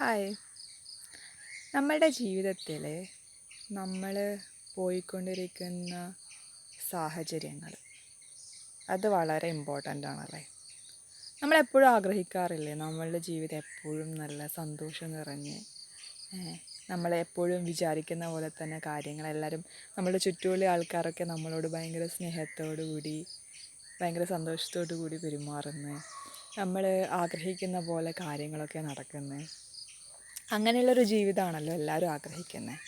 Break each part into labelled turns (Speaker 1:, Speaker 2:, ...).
Speaker 1: Hi. നമ്മളുടെ ജീവിതത്തിൽ നമ്മൾ പോയിക്കൊണ്ടിരിക്കുന്ന സാഹചര്യങ്ങൾ അത് വളരെ ഇമ്പോർട്ടന്റ് ആണല്ലേ? നമ്മളെപ്പോഴും ആഗ്രഹിക്കാറില്ലേ നമ്മളുടെ ജീവിതം എപ്പോഴും നല്ല സന്തോഷം നിറഞ്ഞ് നമ്മളെപ്പോഴും വിചാരിക്കുന്ന പോലെ തന്നെ കാര്യങ്ങൾ എല്ലാവരും നമ്മുടെ ചുറ്റുമുള്ള ആൾക്കാരൊക്കെ നമ്മളോട് ഭയങ്കര സ്നേഹത്തോടു കൂടി ഭയങ്കര സന്തോഷത്തോടു കൂടി പെരുമാറുന്നത് നമ്മൾ ആഗ്രഹിക്കുന്ന പോലെ കാര്യങ്ങളൊക്കെ നടക്കുന്നത് അങ്ങനെയുള്ളൊരു ജീവിതമാണല്ലോ എല്ലാവരും ആഗ്രഹിക്കുന്നത്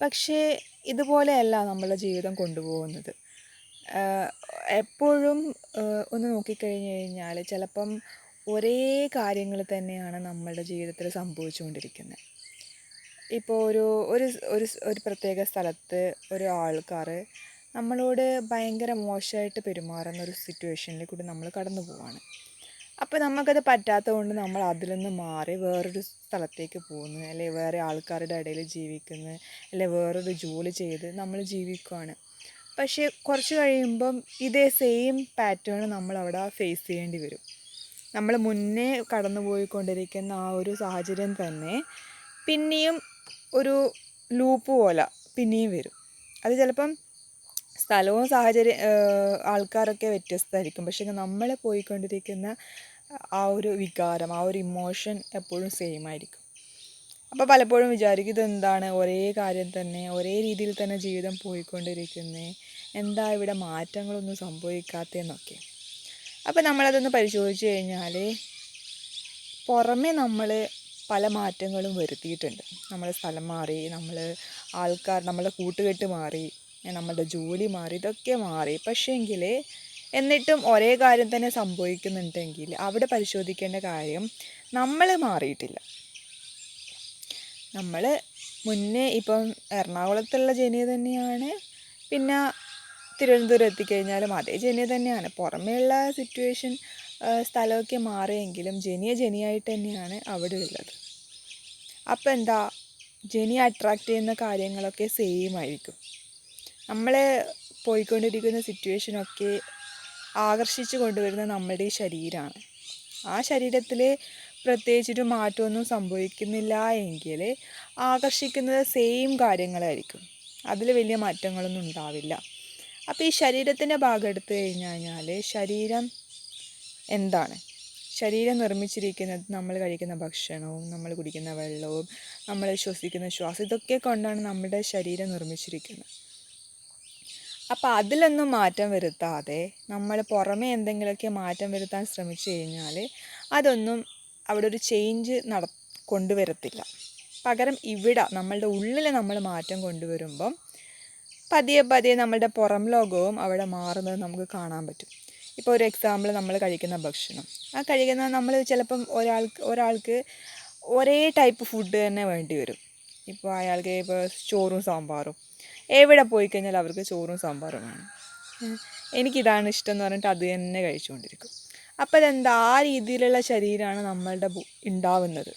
Speaker 1: പക്ഷേ ഇതുപോലെയല്ല നമ്മളുടെ ജീവിതം കൊണ്ടുപോകുന്നത്. എപ്പോഴും ഒന്ന് നോക്കിക്കഴിഞ്ഞ് കഴിഞ്ഞാൽ ചിലപ്പം ഒരേ കാര്യങ്ങൾ തന്നെയാണ് നമ്മളുടെ ജീവിതത്തിൽ സംഭവിച്ചുകൊണ്ടിരിക്കുന്നത് ഇപ്പോൾ ഒരു ഒരു ഒരു ഒരു പ്രത്യേക സ്ഥലത്ത് ഒരു ആൾക്കാർ നമ്മളോട് ഭയങ്കര മോശമായിട്ട് പെരുമാറുന്ന ഒരു സിറ്റുവേഷനിൽ കൂടി നമ്മൾ കടന്നു പോവാണ് അപ്പോൾ നമുക്കത് പറ്റാത്തത് കൊണ്ട് നമ്മൾ അതിൽ നിന്ന് മാറി വേറൊരു സ്ഥലത്തേക്ക് പോകുന്നു അല്ലെ വേറെ ആൾക്കാരുടെ ഇടയിൽ ജീവിക്കുന്നു അല്ലെ വേറൊരു ജോലി ചെയ്ത് നമ്മൾ ജീവിക്കുകയാണ് പക്ഷേ കുറച്ച് കഴിയുമ്പം ഇതേ സെയിം പാറ്റേൺ നമ്മൾ അവിടെ ഫേസ് ചെയ്യേണ്ടി വരും. നമ്മൾ മുന്നേ കടന്നു പോയിക്കൊണ്ടിരിക്കുന്ന ആ ഒരു സാഹചര്യം തന്നെ പിന്നെയും ഒരു ലൂപ്പ് പോലെ പിന്നെയും വരും. അത് ചിലപ്പം സ്ഥലവും സാഹചര്യം ആൾക്കാരൊക്കെ വ്യത്യസ്തമായിരിക്കും. പക്ഷേ നമ്മൾ പോയിക്കൊണ്ടിരിക്കുന്ന ആ ഒരു വികാരം ആ ഒരു ഇമോഷൻ എപ്പോഴും സെയിം ആയിരിക്കും. അപ്പോൾ പലപ്പോഴും വിചാരിക്കും ഇതെന്താണ്? ഒരേ കാര്യം തന്നെ ഒരേ രീതിയിൽ തന്നെ ജീവിതം പോയിക്കൊണ്ടിരിക്കുന്നത് എന്താ ഇവിടെ മാറ്റങ്ങളൊന്നും സംഭവിക്കാത്തതെന്നൊക്കെ. അപ്പോൾ നമ്മളതൊന്ന് പരിശോധിച്ച് കഴിഞ്ഞാൽ പുറമെ നമ്മൾ പല മാറ്റങ്ങളും വരുത്തിയിട്ടുണ്ട്. നമ്മൾ സ്ഥലം മാറി നമ്മൾ ആൾക്കാർ നമ്മളുടെ കൂട്ടുകെട്ട് മാറി നമ്മളുടെ ജോലി മാറി ഇതൊക്കെ മാറി. പക്ഷേങ്കിൽ എന്നിട്ടും ഒരേ കാര്യം തന്നെ സംഭവിക്കുന്നുണ്ടെങ്കിൽ അവിടെ പരിശോധിക്കേണ്ട കാര്യം നമ്മൾ മാറിയിട്ടില്ല. നമ്മൾ മുന്നേ ഇപ്പം എറണാകുളത്തുള്ള ജനിയ തന്നെയാണ് പിന്നെ തിരുവനന്തപുരം എത്തിക്കഴിഞ്ഞാലും അതേ ജനിയ തന്നെയാണ്. പുറമേയുള്ള സിറ്റുവേഷൻ സ്ഥലമൊക്കെ മാറിയെങ്കിലും ജനിയ ജനിയായിട്ട് തന്നെയാണ് അവിടെ ഉള്ളത്. അപ്പോൾ എന്താ? ജനി അട്രാക്റ്റ് ചെയ്യുന്ന കാര്യങ്ങളൊക്കെ സെയിം ആയിരിക്കും. നമ്മൾ പോയിക്കൊണ്ടിരിക്കുന്ന സിറ്റുവേഷനൊക്കെ ആകർഷിച്ചു കൊണ്ടുവരുന്നത് നമ്മുടെ ഈ ശരീരമാണ് ആ ശരീരത്തിൽ പ്രത്യേകിച്ചൊരു മാറ്റമൊന്നും സംഭവിക്കുന്നില്ല എങ്കിൽ ആകർഷിക്കുന്നത് സെയിം കാര്യങ്ങളായിരിക്കും. അതിൽ വലിയ മാറ്റങ്ങളൊന്നും ഉണ്ടാവില്ല. അപ്പോൾ ഈ ശരീരത്തിന്റെ ഭാഗം എടുത്തു കഴിഞ്ഞു കഴിഞ്ഞാൽ ശരീരം എന്താണ്? ശരീരം നിർമ്മിച്ചിരിക്കുന്നത് നമ്മൾ കഴിക്കുന്ന ഭക്ഷണവും നമ്മൾ കുടിക്കുന്ന വെള്ളവും നമ്മൾ ശ്വസിക്കുന്ന ശ്വാസം ഇതൊക്കെ കൊണ്ടാണ് നമ്മുടെ ശരീരം നിർമ്മിച്ചിരിക്കുന്നത്. അപ്പോൾ അതിലൊന്നും മാറ്റം വരുത്താതെ നമ്മൾ പുറമേ എന്തെങ്കിലുമൊക്കെ മാറ്റം വരുത്താൻ ശ്രമിച്ചു കഴിഞ്ഞാൽ അതൊന്നും അവിടെ ഒരു ചേഞ്ച് നട കൊണ്ടുവരത്തില്ല. പകരം ഇവിടെ നമ്മളുടെ ഉള്ളിൽ നമ്മൾ മാറ്റം കൊണ്ടുവരുമ്പം പതിയെ പതിയെ നമ്മളുടെ പുറം ലോകവും അവിടെ മാറുന്നത് നമുക്ക് കാണാൻ പറ്റും. ഇപ്പോൾ ഒരു എക്സാമ്പിൾ നമ്മൾ കഴിക്കുന്ന ഭക്ഷണം. ആ കഴിക്കുന്ന നമ്മൾ ചിലപ്പം ഒരാൾക്ക് ഒരാൾക്ക് ഒരേ ടൈപ്പ് ഫുഡ് തന്നെ വേണ്ടി വരും. ഇപ്പോൾ അയാൾക്ക് ഇപ്പോൾ ചോറും സാമ്പാറും. എവിടെ പോയി കഴിഞ്ഞാൽ അവർക്ക് ചോറും സാമ്പാറും വേണം. എനിക്കിതാണ് ഇഷ്ടം എന്ന് പറഞ്ഞിട്ട് അത് തന്നെ കഴിച്ചുകൊണ്ടിരിക്കും. അപ്പോൾ അതെന്താ ആ രീതിയിലുള്ള ശരീരമാണ് നമ്മളുടെ ഉണ്ടാവുന്നത്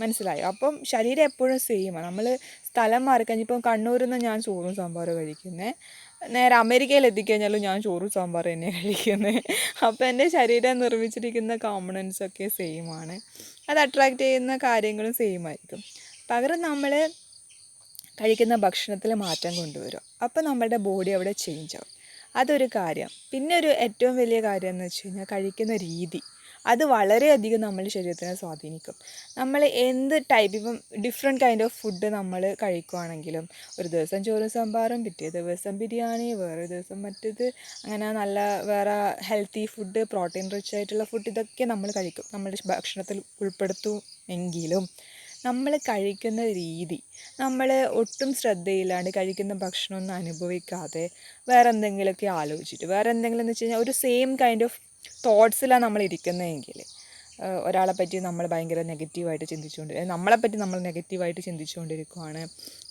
Speaker 1: മനസ്സിലായോ? അപ്പം ശരീരം എപ്പോഴും സെയിമാണ് നമ്മൾ സ്ഥലം മാറിക്കഴിഞ്ഞ് ഇപ്പം കണ്ണൂരിൽ നിന്ന് ഞാൻ ചോറും സാമ്പാറും കഴിക്കുന്നത് നേരെ അമേരിക്കയിൽ എത്തിക്കഴിഞ്ഞാലും ഞാൻ ചോറും സാമ്പാർ തന്നെ കഴിക്കുന്നത് അപ്പോൾ എന്റെ ശരീരം നിർമ്മിച്ചിരിക്കുന്ന കോമ്പണൻസൊക്കെ സെയിമാണ് അത് അട്രാക്റ്റ് ചെയ്യുന്ന കാര്യങ്ങളും സെയിം ആയിരിക്കും. പകരം നമ്മൾ കഴിക്കുന്ന ഭക്ഷണത്തിൽ മാറ്റം കൊണ്ടുവരും. അപ്പോൾ നമ്മുടെ ബോഡി അവിടെ ചേഞ്ച് ആവും. അതൊരു കാര്യം. പിന്നെ ഒരു ഏറ്റവും വലിയ കാര്യം എന്ന് വെച്ച് കഴിഞ്ഞാൽ കഴിക്കുന്ന രീതി. അത് വളരെയധികം നമ്മുടെ ശരീരത്തിനെ സ്വാധീനിക്കും. നമ്മൾ എന്ത് ടൈപ്പ് ഇപ്പം ഡിഫറെന്റ് കൈൻഡ് ഓഫ് ഫുഡ് നമ്മൾ കഴിക്കുവാണെങ്കിലും ഒരു ദിവസം ചോറും സാമ്പാറും പിറ്റേ ദിവസം ബിരിയാണി വേറെ ദിവസം മറ്റേത് അങ്ങനെ നല്ല വേറെ ഹെൽത്തി ഫുഡ് പ്രോട്ടീൻ റിച്ച് ആയിട്ടുള്ള ഫുഡ് ഇതൊക്കെ നമ്മൾ കഴിക്കും. നമ്മുടെ ഭക്ഷണത്തിൽ ഉൾപ്പെടുത്തും എങ്കിലും നമ്മൾ കഴിക്കുന്ന രീതി നമ്മൾ ഒട്ടും ശ്രദ്ധയില്ലാണ്ട് കഴിക്കുന്ന ഭക്ഷണമൊന്നും അനുഭവിക്കാതെ വേറെ എന്തെങ്കിലുമൊക്കെ ആലോചിച്ചിട്ട് വേറെ എന്തെങ്കിലും എന്ന് വെച്ച് കഴിഞ്ഞാൽ ഒരു സെയിം കൈൻഡ് ഓഫ് തോട്ട്സിലാണ് നമ്മൾ ഇരിക്കുന്നതെങ്കിൽ ഒരാളെ പറ്റി നമ്മൾ ഭയങ്കര നെഗറ്റീവായിട്ട് ചിന്തിച്ചുകൊണ്ട് നമ്മളെപ്പറ്റി നമ്മൾ നെഗറ്റീവായിട്ട് ചിന്തിച്ചുകൊണ്ടിരിക്കുവാണ്.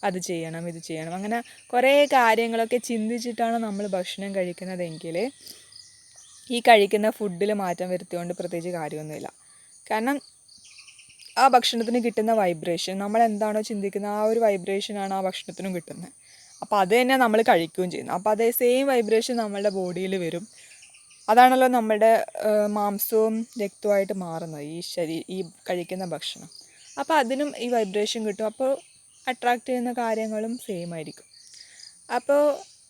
Speaker 1: അത് ചെയ്യണം ഇത് ചെയ്യണം അങ്ങനെ കുറേ കാര്യങ്ങളൊക്കെ ചിന്തിച്ചിട്ടാണ് നമ്മൾ ഭക്ഷണം കഴിക്കുന്നതെങ്കിൽ ഈ കഴിക്കുന്ന ഫുഡിൽ മാറ്റം വരുത്തിയോണ്ട് പ്രത്യേകിച്ച് കാര്യമൊന്നുമില്ല. കാരണം ആ ഭക്ഷണത്തിന് കിട്ടുന്ന വൈബ്രേഷൻ നമ്മൾ എന്താണോ ചിന്തിക്കുന്നത് ആ ഒരു വൈബ്രേഷനാണ് ആ ഭക്ഷണത്തിനും കിട്ടുന്നത്. അപ്പോൾ അത് തന്നെ നമ്മൾ കഴിക്കുകയും ചെയ്യുന്നു. അപ്പോൾ അതേ സെയിം വൈബ്രേഷൻ നമ്മളുടെ ബോഡിയിൽ വരും. അതാണല്ലോ നമ്മുടെ മാംസവും രക്തവുമായിട്ട് മാറുന്നത് ഈ ശരീ ഈ കഴിക്കുന്ന ഭക്ഷണം. അപ്പോൾ അതിനും ഈ വൈബ്രേഷൻ കിട്ടും. അപ്പോൾ അട്രാക്റ്റ് ചെയ്യുന്ന കാര്യങ്ങളും സെയിം ആയിരിക്കും. അപ്പോൾ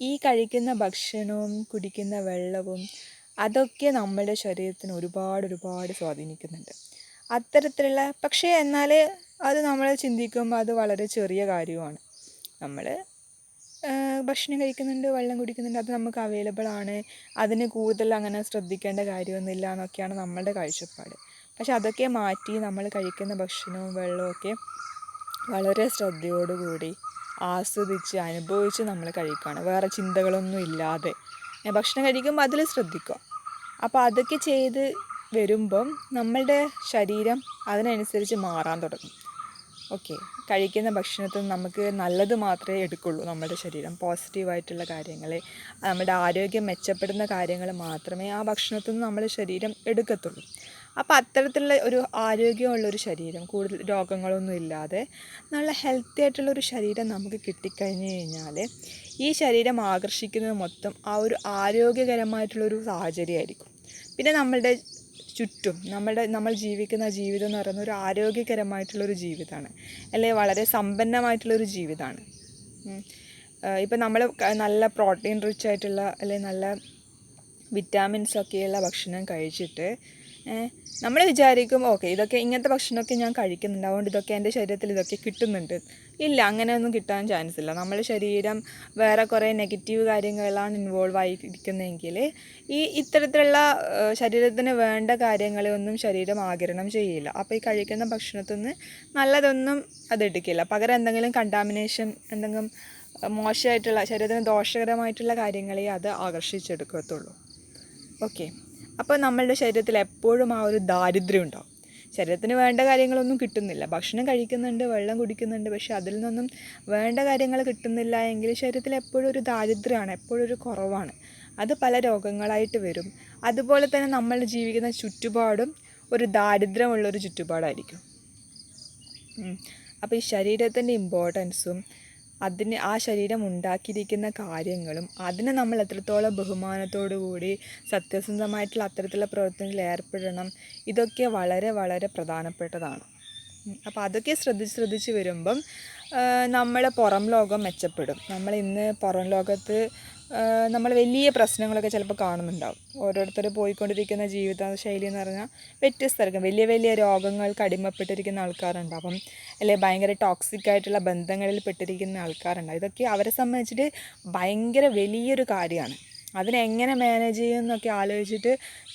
Speaker 1: ഈ കഴിക്കുന്ന ഭക്ഷണവും കുടിക്കുന്ന വെള്ളവും അതൊക്കെ നമ്മുടെ ശരീരത്തിന് ഒരുപാട് ഒരുപാട് സ്വാധീനിക്കുന്നുണ്ട്. അത്തരത്തിലുള്ള പക്ഷേ എന്നാൽ അത് നമ്മൾ ചിന്തിക്കുമ്പോൾ അത് വളരെ ചെറിയ കാര്യമാണ്. നമ്മൾ ഭക്ഷണം കഴിക്കുന്നുണ്ട് വെള്ളം കുടിക്കുന്നുണ്ട് അത് നമുക്ക് അവൈലബിൾ ആണ്. അതിന് കൂടുതൽ അങ്ങനെ ശ്രദ്ധിക്കേണ്ട കാര്യമൊന്നുമില്ല എന്നൊക്കെയാണ് നമ്മളുടെ കാഴ്ചപ്പാട്. പക്ഷെ അതൊക്കെ മാറ്റി നമ്മൾ കഴിക്കുന്ന ഭക്ഷണവും വെള്ളവും ഒക്കെ വളരെ ശ്രദ്ധയോടുകൂടി ആസ്വദിച്ച് അനുഭവിച്ച് നമ്മൾ കഴിക്കുകയാണ്. വേറെ ചിന്തകളൊന്നും ഇല്ലാതെ. ഭക്ഷണം കഴിക്കുമ്പോൾ അതിൽ ശ്രദ്ധിക്കുക. അപ്പോൾ അതൊക്കെ ചെയ്ത് വരുമ്പം നമ്മളുടെ ശരീരം അതിനനുസരിച്ച് മാറാൻ തുടങ്ങും. ഓക്കെ കഴിക്കുന്ന ഭക്ഷണത്തിൽ നമുക്ക് നല്ലത് മാത്രമേ എടുക്കുള്ളൂ നമ്മുടെ ശരീരം. പോസിറ്റീവായിട്ടുള്ള കാര്യങ്ങൾ നമ്മുടെ ആരോഗ്യം മെച്ചപ്പെടുന്ന കാര്യങ്ങൾ മാത്രമേ ആ ഭക്ഷണത്തിൽ നിന്ന് നമ്മുടെ ശരീരം എടുക്കത്തുള്ളൂ. അപ്പോൾ അത്തരത്തിലുള്ള ഒരു ആരോഗ്യമുള്ളൊരു ശരീരം കൂടുതൽ രോഗങ്ങളൊന്നും ഇല്ലാതെ നല്ല ഹെൽത്തി ആയിട്ടുള്ള ഒരു ശരീരം നമുക്ക് കിട്ടിക്കഴിഞ്ഞ് കഴിഞ്ഞാൽ ഈ ശരീരം ആകർഷിക്കുന്നത് മൊത്തം ആ ഒരു ആരോഗ്യകരമായിട്ടുള്ളൊരു സാഹചര്യമായിരിക്കും. പിന്നെ നമ്മളുടെ ചുറ്റും നമ്മുടെ നമ്മൾ ജീവിക്കുന്ന ജീവിതം എന്ന് പറയുന്നത് ഒരു ആരോഗ്യകരമായിട്ടുള്ളൊരു ജീവിതമാണ്. അല്ലെ? വളരെ സമ്പന്നമായിട്ടുള്ളൊരു ജീവിതമാണ്. ഇപ്പം നമ്മൾ നല്ല പ്രോട്ടീൻ റിച്ച് ആയിട്ടുള്ള അല്ലെ? നല്ല വിറ്റാമിൻസ് ഒക്കെയുള്ള ഭക്ഷണം കഴിച്ചിട്ട് നമ്മൾ വിചാരിക്കും ഓക്കെ ഇതൊക്കെ ഇങ്ങനത്തെ ഭക്ഷണമൊക്കെ ഞാൻ കഴിക്കുന്നുണ്ട് അതുകൊണ്ട് ഇതൊക്കെ എന്റെ ശരീരത്തിൽ ഇതൊക്കെ കിട്ടുന്നുണ്ട്. ഇല്ല അങ്ങനെയൊന്നും കിട്ടാൻ ചാൻസ് ഇല്ല. നമ്മുടെ ശരീരം വേറെ കുറേ നെഗറ്റീവ് കാര്യങ്ങളാണ് ഇൻവോൾവ് ആയിരിക്കുന്നതെങ്കിൽ ഈ ഇത്തരത്തിലുള്ള ശരീരത്തിന് വേണ്ട കാര്യങ്ങളൊന്നും ശരീരം ആകിരണം ചെയ്യില്ല. അപ്പോൾ ഈ കഴിക്കുന്ന ഭക്ഷണത്തിൽ നിന്ന് നല്ലതൊന്നും അത് എടുക്കില്ല. പകരം എന്തെങ്കിലും കണ്ടാമിനേഷൻ എന്തെങ്കിലും മോശമായിട്ടുള്ള ശരീരത്തിന് ദോഷകരമായിട്ടുള്ള കാര്യങ്ങളെ അത് ആകർഷിച്ചെടുക്കത്തുള്ളൂ. ഓക്കെ. അപ്പോൾ നമ്മളുടെ ശരീരത്തിൽ എപ്പോഴും ആ ഒരു ദാരിദ്ര്യം ഉണ്ടാവും ശരീരത്തിന് വേണ്ട കാര്യങ്ങളൊന്നും കിട്ടുന്നില്ല. ഭക്ഷണം കഴിക്കുന്നുണ്ട് വെള്ളം കുടിക്കുന്നുണ്ട് പക്ഷെ അതിൽ നിന്നൊന്നും വേണ്ട കാര്യങ്ങൾ കിട്ടുന്നില്ല എങ്കിൽ ശരീരത്തിൽ എപ്പോഴും ഒരു ദാരിദ്ര്യമാണ് എപ്പോഴും ഒരു കുറവാണ്. അത് പല രോഗങ്ങളായിട്ട് വരും. അതുപോലെ തന്നെ നമ്മൾ ജീവിക്കുന്ന ചുറ്റുപാടും ഒരു ദാരിദ്ര്യമുള്ളൊരു ചുറ്റുപാടായിരിക്കും. അപ്പോൾ ഈ ശരീരത്തിന്റെ ഇമ്പോർട്ടൻസും അതിന് ആ ശരീരം ഉണ്ടാക്കിയിരിക്കുന്ന കാര്യങ്ങളും അതിനെ നമ്മൾ എത്രത്തോളം ബഹുമാനത്തോടു കൂടി സത്യസന്ധമായിട്ടുള്ള അത്തരത്തിലുള്ള പ്രവർത്തനങ്ങളിൽ ഏർപ്പെടണം ഇതൊക്കെ വളരെ വളരെ പ്രധാനപ്പെട്ടതാണ്. അപ്പോൾ അതൊക്കെ ശ്രദ്ധിച്ച് ശ്രദ്ധിച്ച് വരുമ്പം നമ്മളെ പുറം ലോകം മെച്ചപ്പെടും. നമ്മൾ ഇന്ന് പുറം ലോകത്ത് നമ്മൾ വലിയ പ്രശ്നങ്ങളൊക്കെ ചിലപ്പോൾ കാണുന്നുണ്ടാവും. ഓരോരുത്തർ പോയിക്കൊണ്ടിരിക്കുന്ന ജീവിത ശൈലി എന്ന് പറഞ്ഞാൽ വ്യത്യസ്തമായിരിക്കും വലിയ വലിയ രോഗങ്ങൾക്ക് അടിമപ്പെട്ടിരിക്കുന്ന ആൾക്കാരുണ്ടാവും അല്ലെ ഭയങ്കര ടോക്സിക് ആയിട്ടുള്ള ബന്ധങ്ങളിൽ പെട്ടിരിക്കുന്ന ആൾക്കാരുണ്ടാവും ഇതൊക്കെ അവരെ സംബന്ധിച്ചിട്ട് ഭയങ്കര വലിയൊരു കാര്യമാണ്. അതിനെങ്ങനെ മാനേജ് ചെയ്യുമെന്നൊക്കെ ആലോചിച്ചിട്ട്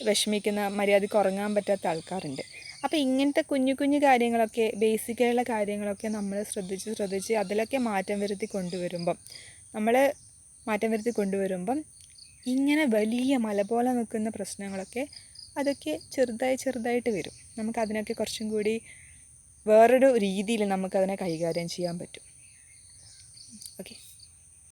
Speaker 1: വിഷമിക്കുന്ന മര്യാദയ്ക്ക് ഉറങ്ങാൻ പറ്റാത്ത ആൾക്കാരുണ്ട്. അപ്പോൾ ഇങ്ങനത്തെ കുഞ്ഞു കുഞ്ഞു കാര്യങ്ങളൊക്കെ ബേസിക്കായുള്ള കാര്യങ്ങളൊക്കെ നമ്മൾ ശ്രദ്ധിച്ച് ശ്രദ്ധിച്ച് അതിലൊക്കെ മാറ്റം വരുത്തി കൊണ്ടുവരുമ്പം നമ്മൾ മാറ്റം വരുത്തി കൊണ്ടുവരുമ്പം ഇങ്ങനെ വലിയ മല പോലെ നിൽക്കുന്ന പ്രശ്നങ്ങളൊക്കെ അതൊക്കെ ചെറുതായി ചെറുതായിട്ട് വരും. നമുക്കതിനൊക്കെ കുറച്ചും കൂടി വേറൊരു രീതിയിൽ നമുക്കതിനെ കൈകാര്യം ചെയ്യാൻ പറ്റും.